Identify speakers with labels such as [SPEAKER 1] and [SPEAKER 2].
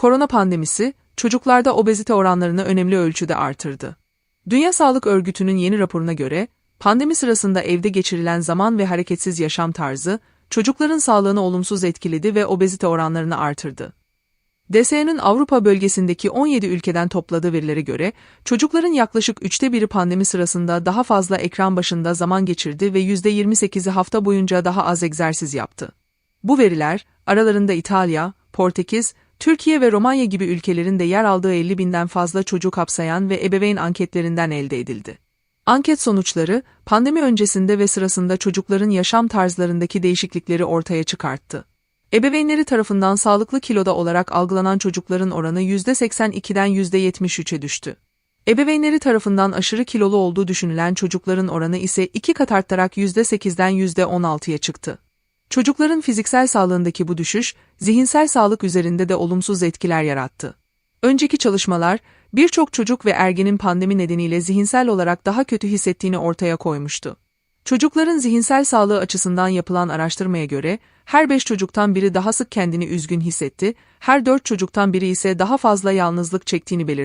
[SPEAKER 1] Korona pandemisi, çocuklarda obezite oranlarını önemli ölçüde artırdı. Dünya Sağlık Örgütü'nün yeni raporuna göre, pandemi sırasında evde geçirilen zaman ve hareketsiz yaşam tarzı, çocukların sağlığını olumsuz etkiledi ve obezite oranlarını artırdı. DSE'nin Avrupa bölgesindeki 17 ülkeden topladığı verilere göre, çocukların yaklaşık üçte biri pandemi sırasında daha fazla ekran başında zaman geçirdi ve %28'i hafta boyunca daha az egzersiz yaptı. Bu veriler, aralarında İtalya, Portekiz, Türkiye ve Romanya gibi ülkelerin de yer aldığı 50 binden fazla çocuk kapsayan ve ebeveyn anketlerinden elde edildi. Anket sonuçları, pandemi öncesinde ve sırasında çocukların yaşam tarzlarındaki değişiklikleri ortaya çıkarttı. Ebeveynleri tarafından sağlıklı kiloda olarak algılanan çocukların oranı %82'den %73'e düştü. Ebeveynleri tarafından aşırı kilolu olduğu düşünülen çocukların oranı ise iki kat artarak %8'den %16'ya çıktı. Çocukların fiziksel sağlığındaki bu düşüş, zihinsel sağlık üzerinde de olumsuz etkiler yarattı. Önceki çalışmalar, birçok çocuk ve ergenin pandemi nedeniyle zihinsel olarak daha kötü hissettiğini ortaya koymuştu. Çocukların zihinsel sağlığı açısından yapılan araştırmaya göre, her 5 çocuktan biri daha sık kendini üzgün hissetti, her 4 çocuktan biri ise daha fazla yalnızlık çektiğini belirtti.